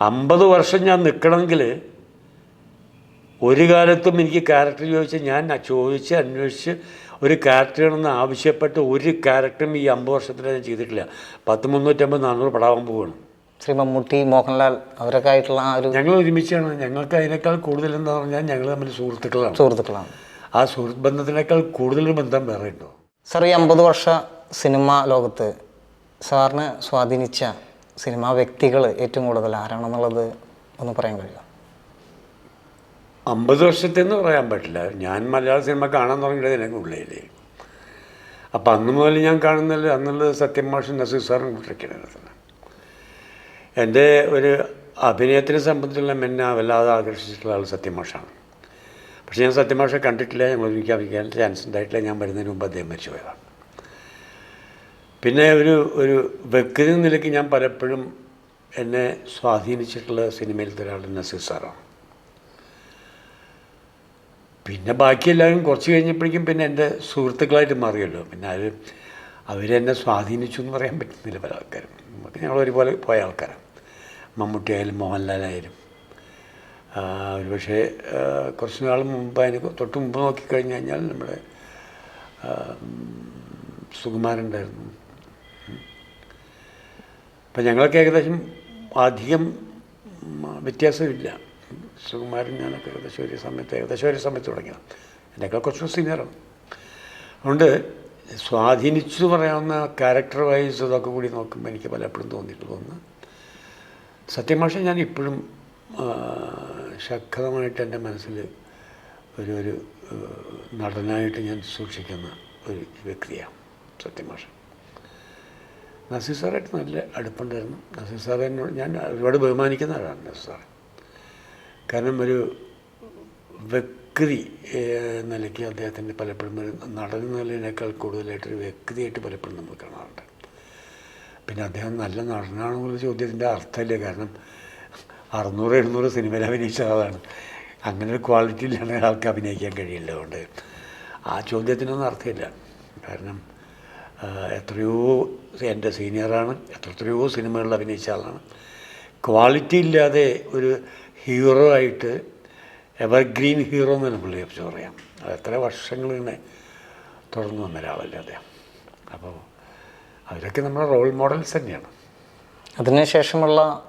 അമ്പത് വർഷം ഞാൻ നിൽക്കണമെങ്കിൽ ഒരു കാലത്തും എനിക്ക് ക്യാരക്ടർ ചോദിച്ച് ഞാൻ ചോദിച്ച് അന്വേഷിച്ച് ഒരു ക്യാരക്ടർ വേണമെന്ന് ആവശ്യപ്പെട്ട് ഒരു ക്യാരക്ടറും ഈ അമ്പത് വർഷത്തിൽ ഞാൻ ചെയ്തിട്ടില്ല. പത്ത് മുന്നൂറ്റമ്പത് നാനൂറ് പടാവാൻ പോവുകയാണ് ശ്രീ മമ്മൂട്ടി മോഹൻലാൽ അവരൊക്കെ ആയിട്ടുള്ള ആ ഒരു ഞങ്ങൾ ഒരുമിച്ചാണ്. ഞങ്ങൾക്ക് അതിനേക്കാൾ കൂടുതൽ എന്താ പറഞ്ഞാൽ ഞങ്ങൾ തമ്മിൽ സുഹൃത്തുക്കളാണ്. സുഹൃത്തുക്കളാണ്. ആ സുഹൃത്ത് ബന്ധത്തിനേക്കാൾ കൂടുതൽ ബന്ധം വേറെ ഉണ്ടോ? സാർ ഈ അമ്പത് വർഷ സിനിമാ ലോകത്ത് സാറിനെ സ്വാധീനിച്ച സിനിമാ വ്യക്തികൾ ഏറ്റവും കൂടുതൽ ആരാണെന്നുള്ളത് ഒന്ന് പറയാൻ കഴിയുമോ? അമ്പത് വർഷത്തെന്ന് പറയാൻ പറ്റില്ല. ഞാൻ മലയാള സിനിമ കാണാൻ തുടങ്ങിയത് എനിക്ക് ഉള്ളിലേ അപ്പം അന്ന് മുതൽ ഞാൻ കാണുന്നില്ല അന്നുള്ളത് സത്യം മാഷൻ നസീർ സാറും കൂട്ടൊക്കെയാണ് തന്നെ എന്റെ ഒരു അഭിനയത്തിനെ സംബന്ധിച്ചുള്ള എന്നെ വല്ലാതെ ആകർഷിച്ചിട്ടുള്ള ആൾ സത്യം മാഷാണ്. പക്ഷേ ഞാൻ സത്യം മാഷെ കണ്ടിട്ടില്ല. ഞങ്ങൾ അഭിനയിക്കാൻ ചാൻസ് ഉണ്ടായിട്ടില്ല. ഞാൻ വരുന്നതിന് മുമ്പ് അദ്ദേഹം മരിച്ചു പോയതാണ് പിന്നെ ഒരു ഒരു വ്യക്തി നിലയ്ക്ക് ഞാൻ പലപ്പോഴും എന്നെ സ്വാധീനിച്ചിട്ടുള്ള സിനിമയിലത്തെ ഒരാൾ നസീർ സാറാണ്. പിന്നെ ബാക്കി എല്ലാവരും കുറച്ച് കഴിഞ്ഞപ്പോഴേക്കും പിന്നെ എന്റെ സുഹൃത്തുക്കളായിട്ട് മാറിയല്ലോ. പിന്നെ അവർ അവരെന്നെ സ്വാധീനിച്ചു എന്ന് പറയാൻ പറ്റുന്നില്ല പല ആൾക്കാരും. നമുക്ക് ഞങ്ങൾ ഒരുപോലെ പോയ ആൾക്കാരാണ്. മമ്മൂട്ടി ആയാലും മോഹൻലാലായാലും ഒരുപക്ഷെ കുറച്ച് നാൾ മുമ്പ് അതിന് തൊട്ട് മുമ്പ് നോക്കിക്കഴിഞ്ഞ് കഴിഞ്ഞാൽ നമ്മുടെ സുകുമാരൻ സുകുമാരനുണ്ടായിരുന്നു അപ്പം ഞങ്ങൾക്ക് ഏകദേശം അധികം വ്യത്യാസമില്ല. സുകുമാരൻ ഞാനൊക്കെ ഏകദേശം ഒരു സമയത്ത് ഏകദേശം ഒരു സമയത്ത് തുടങ്ങിയത്. എന്നെക്കാൾ കുറച്ചുകൂടി സീനിയറാണ് അതുകൊണ്ട് സ്വാധീനിച്ചു പറയാവുന്ന ക്യാരക്ടർ വൈസ് ഇതൊക്കെ കൂടി നോക്കുമ്പോൾ എനിക്ക് പലപ്പോഴും തോന്നിയിട്ടുള്ളതെന്ന് സത്യമാഷ ഞാൻ ഇപ്പോഴും ശക്തമായിട്ട് എന്റെ മനസ്സിൽ ഒരു ഒരു നടനായിട്ട് ഞാൻ സൂക്ഷിക്കുന്ന ഒരു വ്യക്തിയാണ് സത്യമാഷ നസീർ സാറായിട്ട് നല്ല അടുപ്പുണ്ടായിരുന്നു. നസീർ സാറെ ഞാൻ ഒരുപാട് ബഹുമാനിക്കുന്ന ആളാണ് നസീർ സാറെ. കാരണം ഒരു വ്യക്തി നിലയ്ക്ക് അദ്ദേഹത്തിന്റെ പലപ്പോഴും ഒരു നടൻ നിലയിനേക്കാൾ കൂടുതലായിട്ടൊരു വ്യക്തിയായിട്ട് പലപ്പോഴും നമ്മൾ കാണാറുണ്ട്. പിന്നെ അദ്ദേഹം നല്ല നടനാണെന്നുള്ള ചോദ്യത്തിന്റെ അർത്ഥമില്ല. കാരണം അറുന്നൂറ് എഴുന്നൂറ് സിനിമയിൽ അഭിനയിച്ച ആളാണ്. അങ്ങനെ ഒരു ക്വാളിറ്റി ഇല്ലാതെ ആൾക്ക് അഭിനയിക്കാൻ കഴിയില്ല അതുകൊണ്ട് ആ ചോദ്യത്തിനൊന്നും അർത്ഥമില്ല. കാരണം എത്രയോ എന്റെ സീനിയറാണ് എത്ര എത്രയോ സിനിമകളിൽ അഭിനയിച്ച ആളാണ്. ക്വാളിറ്റി ഇല്ലാതെ ഒരു ഹീറോ ആയിട്ട് എവർഗ്രീൻ ഹീറോ എന്ന് തന്നെ പുള്ളിയെ കുറിച്ച് പറയാം. അത് എത്ര വർഷങ്ങൾ ഇങ്ങനെ തുടർന്നു വന്ന ഒരാളല്ലേ അദ്ദേഹം. അപ്പോൾ അവരൊക്കെ നമ്മുടെ റോൾ മോഡൽസ് തന്നെയാണ്. അതിനുശേഷമുള്ള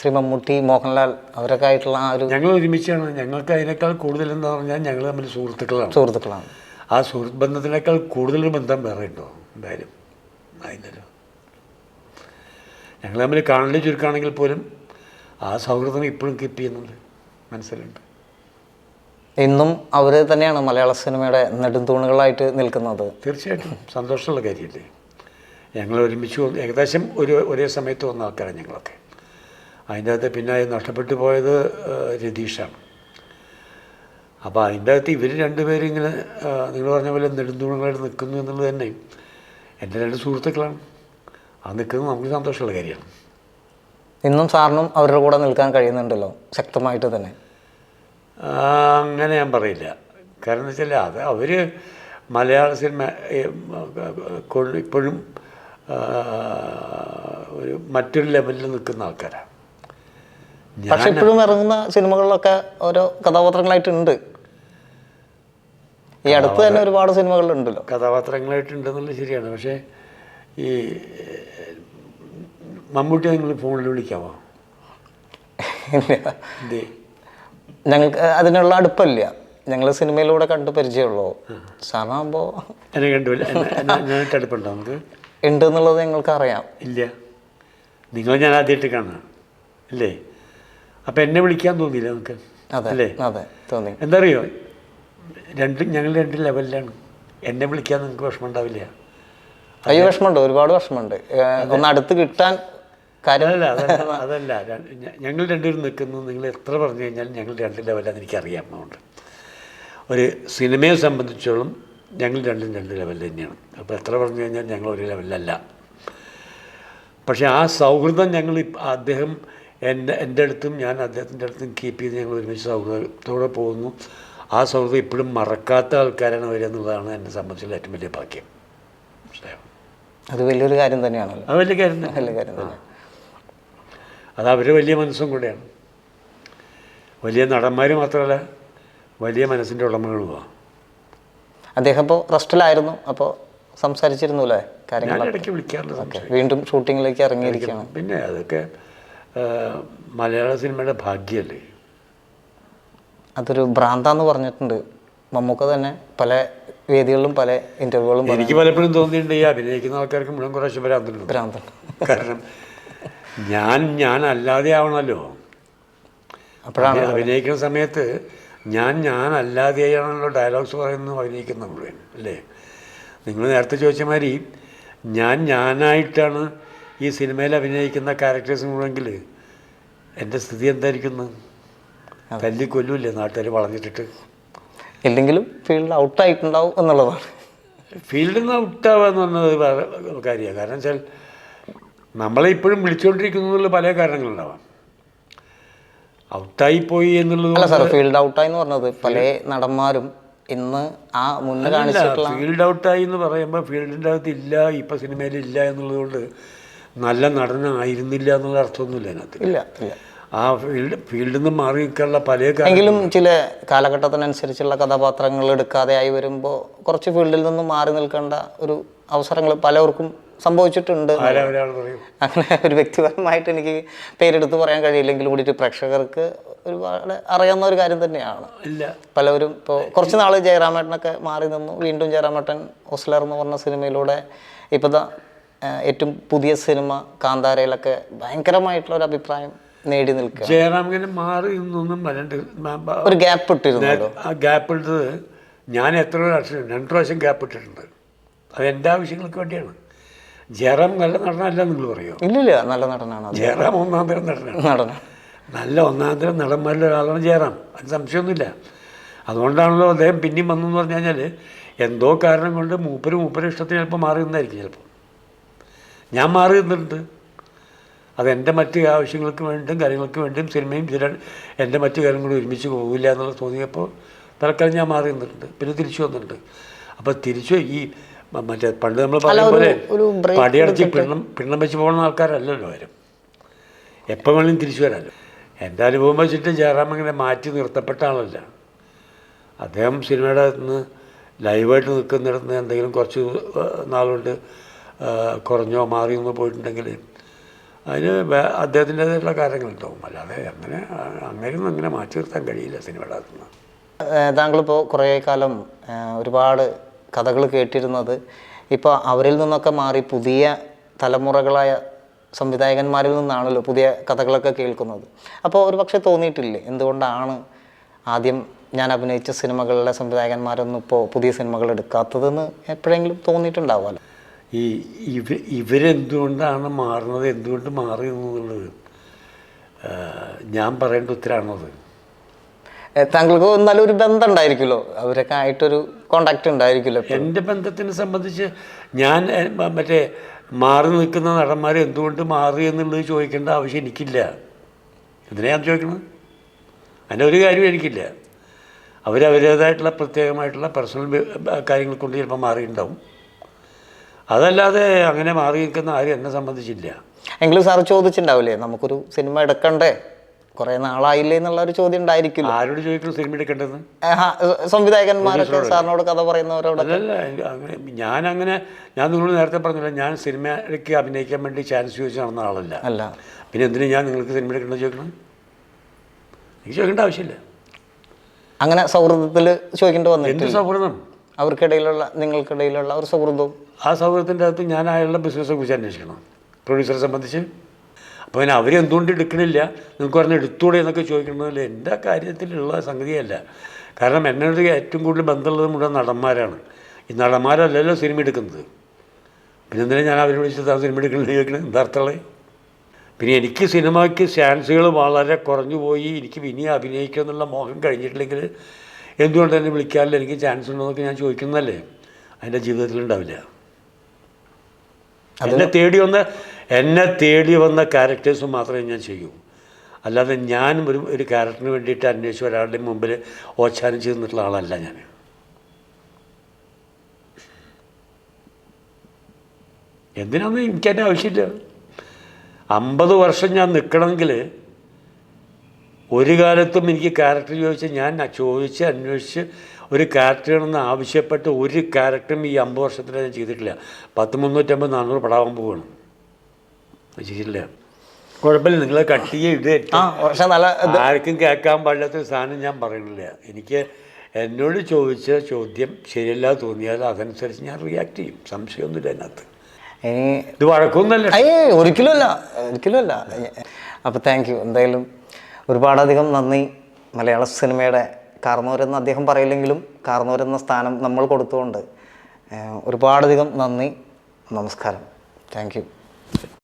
ശ്രീ മമ്മൂട്ടി മോഹൻലാൽ അവരൊക്കെ ആയിട്ടുള്ള ആ ഒരു ഞങ്ങൾ ഒരുമിച്ചാണ്. ഞങ്ങൾക്ക് അതിനേക്കാൾ കൂടുതൽ എന്താ പറഞ്ഞാൽ ഞങ്ങൾ തമ്മിൽ സുഹൃത്തുക്കളാണ്. സുഹൃത്തുക്കളാണ്. ആ സുഹൃത്ത് ബന്ധത്തിനേക്കാൾ കൂടുതൽ ബന്ധം വേറെ ഉണ്ടോ? എന്തായാലും അതിനൊരു ഞങ്ങൾ തമ്മിൽ കാണലി ചുരുക്കാണെങ്കിൽ പോലും ആ സൗഹൃദം ഇപ്പോഴും കീപ്പ് ചെയ്യുന്നുണ്ട്. മനസ്സിലുണ്ട്. ഇന്നും അവർ തന്നെയാണ് മലയാള സിനിമയുടെ നെടുന്തൂണുകളായിട്ട് നിൽക്കുന്നത്. തീർച്ചയായിട്ടും. സന്തോഷമുള്ള കാര്യമല്ലേ? ഞങ്ങൾ ഒരുമിച്ച് ഏകദേശം ഒരു ഒരേ സമയത്ത് വന്ന ആൾക്കാരാണ് ഞങ്ങളൊക്കെ. അതിന്റെ അകത്ത് പിന്നെ നഷ്ടപ്പെട്ടു പോയത് രതീഷാണ്. അപ്പോൾ അതിന്റെ അകത്ത് ഇവർ രണ്ടുപേരും ഇങ്ങനെ ആ, നിങ്ങൾ പറഞ്ഞ പോലെ നെടുന്തൂണങ്ങളായിട്ട് നിൽക്കുന്നു എന്നുള്ളത് തന്നെ എന്റെ രണ്ട് സുഹൃത്തുക്കളാണ്. ആ നിൽക്കുന്നത് നമുക്ക് സന്തോഷമുള്ള കാര്യമാണ്. ഇന്നും സാറിനും അവരുടെ കൂടെ നിൽക്കാൻ കഴിയുന്നുണ്ടല്ലോ ശക്തമായിട്ട് തന്നെ. അങ്ങനെ ഞാൻ പറയില്ല. കാരണം എന്ന് വെച്ചാൽ അത് അവർ മലയാള സിനിമ ഇപ്പോഴും ഒരു മറ്റൊരു ലെവലിൽ നിൽക്കുന്ന ആൾക്കാരാണ് പക്ഷെ ഇപ്പോഴും ഇറങ്ങുന്ന സിനിമകളിലൊക്കെ ഓരോ കഥാപാത്രങ്ങളായിട്ട് ഈ അടുത്ത് തന്നെ ഒരുപാട് സിനിമകളുണ്ടല്ലോ. കഥാപാത്രങ്ങളായിട്ടുണ്ടെന്നുള്ളത് ശരിയാണ്. പക്ഷേ ഈ മമ്മൂട്ടി നിങ്ങൾ ഫോണിൽ വിളിക്കാമോ? ഞങ്ങൾക്ക് അതിനുള്ള അടുപ്പമില്ല ഞങ്ങൾ സിനിമയിലൂടെ കണ്ട് പരിചയമുള്ളൂ. സാറാകുമ്പോൾ എന്നെ കണ്ടുമില്ല ഞാനായിട്ട് അടുപ്പുണ്ടോ നമുക്ക്? ഉണ്ട് എന്നുള്ളത് ഞങ്ങൾക്ക് അറിയാം ഇല്ല. നിങ്ങൾ ഞാൻ ആദ്യമായിട്ട് കാണാം. അല്ലേ അപ്പം എന്നെ വിളിക്കാൻ തോന്നിയില്ല നമുക്ക്? അതെ അല്ലേ? അതെ തോന്നി. എന്താ അറിയോ രണ്ട് ഞങ്ങൾ രണ്ട് ലെവലിലാണ്. എന്നെ വിളിക്കാൻ നിങ്ങൾക്ക് വിഷമം ഉണ്ടാവില്ല അയ്യോ വിഷമമുണ്ട് ഒരുപാട് വിഷമമുണ്ട്. ഒന്ന് അടുത്ത് കിട്ടാൻ കാര്യമല്ല അതല്ല അതല്ല. അതല്ല ഞങ്ങൾ രണ്ടുപേരും നിൽക്കുന്നു നിങ്ങൾ എത്ര പറഞ്ഞു കഴിഞ്ഞാൽ ഞങ്ങൾ രണ്ട് ലെവലാന്ന് എനിക്കറിയാം അതുകൊണ്ട് ഒരു സിനിമയെ സംബന്ധിച്ചോളം ഞങ്ങൾ രണ്ടും രണ്ട് ലെവലിൽ തന്നെയാണ്. അപ്പോൾ എത്ര പറഞ്ഞു കഴിഞ്ഞാൽ ഞങ്ങൾ ഒരു ലെവലിലല്ല. പക്ഷേ ആ സൗഹൃദം ഞങ്ങൾ അദ്ദേഹം എന്റെ എന്റെ അടുത്തും ഞാൻ അദ്ദേഹത്തിന്റെ അടുത്തും കീപ്പ് ചെയ്ത് ഞങ്ങൾ ഒരുമിച്ച് സൗഹൃദത്തോടെ പോകുന്നു. ആ സൗഹൃദം ഇപ്പോഴും മറക്കാത്ത ആൾക്കാരാണ് അവരെന്നുള്ളതാണ് എന്നെ സംബന്ധിച്ചുള്ള ഏറ്റവും വലിയ ഭാഗ്യം. അത് വലിയൊരു കാര്യം തന്നെയാണല്ലോ. അത് വലിയ കാര്യം വലിയ കാര്യം തന്നെ. അത് അവർ വലിയ മനസ്സും കൂടെയാണ്. വലിയ നടന്മാർ മാത്രമല്ല വലിയ മനസ്സിന്റെ ഉടമകളുമാണ് അദ്ദേഹം ഇപ്പോൾ റെസ്റ്റിലായിരുന്നു. അപ്പോൾ സംസാരിച്ചിരുന്നു അല്ലേ? വിളിക്കാറുണ്ട് വീണ്ടും ഷൂട്ടിങ്ങിലേക്ക് ഇറങ്ങിയിരിക്കുകയാണ്. പിന്നെ അതൊക്കെ മലയാള സിനിമയുടെ ഭാഗ്യമല്ലേ? അതൊരു ഭ്രാന്താന്ന് പറഞ്ഞിട്ടുണ്ട്. മമ്മൂക്ക തന്നെ പല വേദികളിലും പല ഇന്റർവ്യൂകളും എനിക്ക് പലപ്പോഴും തോന്നിയിട്ടുണ്ട് ഈ അഭിനയിക്കുന്ന ആൾക്കാർക്ക് മുഴുവൻ കുറേശ്ശെ ഭ്രാന്തുണ്ട്. ഭ്രാന്താണ് കാരണം ഞാൻ ഞാൻ അല്ലാതെ ആവണമല്ലോ അപ്പോഴാണ് അഭിനയിക്കുന്ന സമയത്ത് ഞാൻ ഞാൻ അല്ലാതെയാണല്ലോ ഡയലോഗ്സ് പറയുന്നത് അഭിനയിക്കുന്ന മുഴുവൻ അല്ലേ? നിങ്ങൾ നേരത്തെ ചോദിച്ച മാതിരി ഞാൻ ഞാനായിട്ടാണ് ഈ സിനിമയിൽ അഭിനയിക്കുന്ന ക്യാരക്ടേഴ്സ് മുഴുവെങ്കിൽ എന്റെ സ്ഥിതി എന്തായിരിക്കുന്നു? തല്ലി കൊല്ലൂല്ലേ നാട്ടുകാർ വളഞ്ഞിട്ടിട്ട്? ഇല്ലെങ്കിലും ഫീൽഡ് ഔട്ടായിട്ടുണ്ടാവും എന്നുള്ളതാണ്. ഫീൽഡിൽ നിന്ന് ഔട്ടാവുക എന്ന് പറഞ്ഞത് വേറെ കാര്യമാണ്. കാരണം വെച്ചാൽ നമ്മളെ ഇപ്പോഴും വിളിച്ചുകൊണ്ടിരിക്കുന്നതിൽ പല കാരണങ്ങളുണ്ടാവാം. ഔട്ടായി പോയി എന്നുള്ളത് അല്ല സാർ ഫീൽഡ് ഔട്ടായി എന്ന് പറഞ്ഞത് പല നടന്മാരും ഇന്ന് ആ മുന്നേ കാണിച്ചിട്ടുള്ള ഫീൽഡ് ഔട്ടായി എന്ന് പറയുമ്പോൾ ഫീൽഡിന്റെ അകത്ത് ഇല്ല ഇപ്പം സിനിമയിൽ ഇല്ല എന്നുള്ളത് കൊണ്ട് നല്ല നടനായിരുന്നില്ല എന്നുള്ള അർത്ഥമൊന്നുമില്ല അതിനകത്ത്. ഇല്ല ഇല്ല. ആ ഫീൽഡ് ഫീൽഡിൽ നിന്ന് മാറി നിൽക്കാനുള്ള പല എങ്കിലും ചില കാലഘട്ടത്തിനനുസരിച്ചുള്ള കഥാപാത്രങ്ങൾ എടുക്കാതെ ആയി വരുമ്പോൾ കുറച്ച് ഫീൽഡിൽ നിന്ന് മാറി നിൽക്കേണ്ട ഒരു അവസരങ്ങൾ പലവർക്കും സംഭവിച്ചിട്ടുണ്ട്. അങ്ങനെ ഒരു വ്യക്തിപരമായിട്ട് എനിക്ക് പേരെടുത്ത് പറയാൻ കഴിയില്ലെങ്കിലും കൂടിയിട്ട് പ്രേക്ഷകർക്ക് ഒരുപാട് അറിയാവുന്ന ഒരു കാര്യം തന്നെയാണ്. ഇല്ല. പലവരും ഇപ്പോൾ കുറച്ച് നാൾ ജയറാമേട്ടനൊക്കെ മാറി നിന്നു. വീണ്ടും ജയറാമേട്ടൻ ഹോസ്ലർ എന്ന് പറഞ്ഞ സിനിമയിലൂടെ ഇപ്പോൾ ഏറ്റവും പുതിയ സിനിമ കാന്താരയിലൊക്കെ ഭയങ്കരമായിട്ടുള്ള ഒരു അഭിപ്രായം നേടി നിൽക്കുക. ജയറാമിങ്ങനെ മാറി നിന്നൊന്നും വരണ്ട്. ഒരു ഗ്യാപ്പ് ഇട്ടിരുന്നു ആ ഗ്യാപ്പ് ഇട്ടത് ഞാൻ എത്ര പ്രാവശ്യം രണ്ട് പ്രാവശ്യം ഗ്യാപ്പ് ഇട്ടിട്ടുണ്ട്. അത് എന്റെ ആവശ്യങ്ങൾക്ക് വേണ്ടിയാണ്. ജയറാം നല്ല നടനല്ല നിങ്ങൾ പറയുമോ? ഇല്ലില്ല നല്ല നടനാണ് ജയറാം ഒന്നാം തരം നടനാണ്. നടന നല്ല ഒന്നാം തരം നടന്മാരിൽ ഒരാളാണ് ജയറാം. അത് സംശയമൊന്നുമില്ല. അതുകൊണ്ടാണല്ലോ അദ്ദേഹം പിന്നെയും വന്നെന്ന് പറഞ്ഞു കഴിഞ്ഞാൽ എന്തോ കാരണം കൊണ്ട് മൂപ്പര് മൂപ്പര് ഇഷ്ടത്തിന് ചിലപ്പോൾ മാറി നിന്നായിരിക്കും ചിലപ്പോൾ ഞാൻ മാറി നിന്നിട്ടുണ്ട്. അതെന്റെ മറ്റ് ആവശ്യങ്ങൾക്ക് വേണ്ടിയും കാര്യങ്ങൾക്ക് വേണ്ടിയും സിനിമയും ചില എന്റെ മറ്റു കാര്യങ്ങളും ഒരുമിച്ച് പോകില്ല എന്നുള്ള തോന്നിയപ്പോൾ തൽക്കാലം ഞാൻ മാറി നിന്നിട്ടുണ്ട്. പിന്നെ തിരിച്ചു വന്നിട്ടുണ്ട്. അപ്പോൾ തിരിച്ചു ഈ മറ്റേ പണ്ട് നമ്മൾ പറഞ്ഞ പോലെ പടിയടച്ച് പിണ്ണം പിണ്ണം വെച്ച് പോകുന്ന ആൾക്കാരല്ലല്ലോ ആരും എപ്പോൾ വേണമെങ്കിലും തിരിച്ചു വരാമല്ലോ എന്റെ അനുഭവം വെച്ചിട്ട് ജയറാം ഇങ്ങനെ മാറ്റി നിർത്തപ്പെട്ട ആളല്ല. അദ്ദേഹം സിനിമയുടെ അകത്ത് നിന്ന് ലൈവായിട്ട് നിൽക്കുന്നിടത്ത് നിന്ന് എന്തെങ്കിലും കുറച്ച് നാളുകൊണ്ട് കുറഞ്ഞോ മാറിയൊന്നോ പോയിട്ടുണ്ടെങ്കിൽ അതിന് അദ്ദേഹത്തിന്റെതായിട്ടുള്ള കാര്യങ്ങളുണ്ടാവും. അല്ലാതെ അങ്ങനെ അങ്ങനെയൊന്നും അങ്ങനെ മാറ്റി നിർത്താൻ കഴിയില്ല സിനിമയുടെ അകത്ത് നിന്ന്. താങ്കളിപ്പോൾ കുറേ കാലം ഒരുപാട് കഥകൾ കേട്ടിരുന്നത്. ഇപ്പോൾ അവരിൽ നിന്നൊക്കെ മാറി പുതിയ തലമുറകളായ സംവിധായകന്മാരിൽ നിന്നാണല്ലോ പുതിയ കഥകളൊക്കെ കേൾക്കുന്നത്. അപ്പോൾ ഒരു പക്ഷേ തോന്നിയിട്ടില്ലേ? എന്തുകൊണ്ടാണ് ആദ്യം ഞാൻ അഭിനയിച്ച സിനിമകളിലെ സംവിധായകന്മാരൊന്നും ഇപ്പോൾ പുതിയ സിനിമകൾ എടുക്കാത്തതെന്ന് എപ്പോഴെങ്കിലും തോന്നിയിട്ടുണ്ടാവുമല്ലോ ഈ ഇവ ഇവരെന്തുകൊണ്ടാണ് മാറുന്നത്? എന്തുകൊണ്ട് മാറി എന്നുള്ളത് ഞാൻ പറയേണ്ട ഉത്തരമാണത് താങ്കൾക്ക് നല്ലൊരു ബന്ധം ഉണ്ടായിരിക്കുമല്ലോ അവരൊക്കെ ആയിട്ടൊരു കോണ്ടാക്ട് ഉണ്ടായിരിക്കുമല്ലോ. എന്റെ ബന്ധത്തിനെ സംബന്ധിച്ച് ഞാൻ മറ്റേ മാറി നിൽക്കുന്ന നടന്മാർ എന്തുകൊണ്ട് മാറി എന്നുള്ളത് ചോദിക്കേണ്ട ആവശ്യം എനിക്കില്ല. എന്തിനാണ് ഞാൻ ചോദിക്കുന്നത് അതിന്റെ ഒരു കാര്യം എനിക്കില്ല. അവരവരുടേതായിട്ടുള്ള പ്രത്യേകമായിട്ടുള്ള പേഴ്സണൽ കാര്യങ്ങൾ കൊണ്ട് ചിലപ്പോൾ മാറിയിട്ടുണ്ടാവും. അതല്ലാതെ അങ്ങനെ മാറി നിൽക്കുന്ന ആരും എന്നെ സംബന്ധിച്ചില്ല. എങ്കിലും സാർ ചോദിച്ചിട്ടുണ്ടാവില്ലേ നമുക്കൊരു സിനിമ എടുക്കണ്ടേ? കുറെ നാളായില്ലേ എന്നുള്ള ഒരു ചോദ്യം ഉണ്ടായിരിക്കില്ല. ആരോട് ചോദിക്കണം സിനിമ എടുക്കേണ്ടത് സംവിധായകന്മാരൊക്കെ സാറിനോട് കഥ പറയുന്നവരോട് അല്ലല്ല അങ്ങനെ ഞാൻ അങ്ങനെ ഞാൻ നിങ്ങളോട് നേരത്തെ പറഞ്ഞില്ല ഞാൻ സിനിമയ്ക്ക് അഭിനയിക്കാൻ വേണ്ടി ചാൻസ് ചോദിച്ച് നടന്ന ആളല്ല. അല്ല. പിന്നെ എന്തിനാ ഞാൻ നിങ്ങൾക്ക് സിനിമ എടുക്കേണ്ടത് ചോദിക്കണം എനിക്ക് ചോദിക്കേണ്ട ആവശ്യമില്ല. അങ്ങനെ സൗഹൃദത്തിൽ ചോദിക്കേണ്ടി വന്നു എന്ത് സൗഹൃദം? അവർക്കിടയിലുള്ള നിങ്ങൾക്കിടയിലുള്ള ഒരു സൗഹൃദവും ആ സൗഹൃദത്തിന്റെ അകത്ത് ഞാൻ അയാളുടെ ബിസിനസ്സെ കുറിച്ച് അന്വേഷിക്കണം. പ്രൊഡ്യൂസറെ സംബന്ധിച്ച്. അപ്പോൾ പിന്നെ അവരെന്തുകൊണ്ട് എടുക്കണില്ല? നിങ്ങൾക്ക് പറഞ്ഞാൽ എടുത്തൂടെ എന്നൊക്കെ ചോദിക്കണമെന്നില്ല എന്റെ കാര്യത്തിലുള്ള സംഗതിയല്ല. കാരണം എന്നോട് ഏറ്റവും കൂടുതൽ ബന്ധമുള്ളത് മുഴുവൻ നടന്മാരാണ്. ഈ നടന്മാരല്ലല്ലോ സിനിമ എടുക്കുന്നത്. പിന്നെ എന്തിനാ ഞാൻ അവരെ വിളിച്ചത് ആ സിനിമ എടുക്കണമെന്ന് ചോദിക്കണം എന്താ പിന്നെ എനിക്ക് സിനിമയ്ക്ക് ചാൻസുകൾ വളരെ കുറഞ്ഞു പോയി. എനിക്ക് ഇനി അഭിനയിക്കുക എന്നുള്ള മോഹം കഴിഞ്ഞിട്ടില്ലെങ്കിൽ എന്തുകൊണ്ട് എന്നെ വിളിക്കാറില്ല? എനിക്ക് ചാൻസ് ഉണ്ടോ എന്നൊക്കെ ഞാൻ ചോദിക്കുന്നതല്ലേ. അതിന്റെ ജീവിതത്തിൽ ഉണ്ടാവില്ല. എന്നെ തേടി വന്ന എന്നെ തേടി വന്ന ക്യാരക്ടേഴ്സ് മാത്രമേ ഞാൻ ചെയ്യൂ. അല്ലാതെ ഞാൻ ഒരു ഒരു ക്യാരക്ടറിന് വേണ്ടിയിട്ട് അന്വേഷിച്ച് ഒരാളുടെ മുമ്പിൽ ഓച്ചാനം ചെയ്ത് നിന്നിട്ടുള്ള ആളല്ല ഞാൻ. എന്തിനാന്ന് എനിക്കതിന്റെ ആവശ്യമില്ല. അമ്പത് വർഷം ഞാൻ നിൽക്കണമെങ്കിൽ ഒരു കാലത്തും എനിക്ക് ക്യാരക്ടർ ചോദിച്ച് ഞാൻ ചോദിച്ച് അന്വേഷിച്ച് ഒരു ക്യാരക്ടർ എന്ന് ആവശ്യപ്പെട്ട് ഒരു ക്യാരക്ടറും ഈ അമ്പത് വർഷത്തിൽ ഞാൻ ചെയ്തിട്ടില്ല. പത്ത് മുന്നൂറ്റമ്പത് നാനൂറ് പടാവാൻ പോവാണ്. ചെയ്തില്ല ചെയ്തിട്ടില്ല. കുഴപ്പമില്ല നിങ്ങൾ കട്ട് ചെയ്ത് ആ നല്ല ആർക്കും കേൾക്കാൻ പാടില്ലാത്ത സാധനം ഞാൻ പറയണില്ല എനിക്ക് എന്നോട് ചോദിച്ച ചോദ്യം ശരിയല്ല തോന്നിയാൽ അതനുസരിച്ച് ഞാൻ റിയാക്ട് ചെയ്യും. സംശയമൊന്നുമില്ല അതിനകത്ത്. ഇത് വഴക്കൊന്നല്ല അയ്യേ ഒരിക്കലും അല്ല. ഒരിക്കലും അല്ല. അപ്പോൾ താങ്ക് യു എന്തായാലും ഒരുപാടധികം നന്ദി. മലയാള സിനിമയുടെ കാർന്നൂരെന്ന് അദ്ദേഹം പറയില്ലെങ്കിലും കാർന്നൂരെന്ന സ്ഥാനം നമ്മൾ കൊടുത്തുകൊണ്ട് ഒരുപാടധികം നന്ദി. നമസ്കാരം. താങ്ക്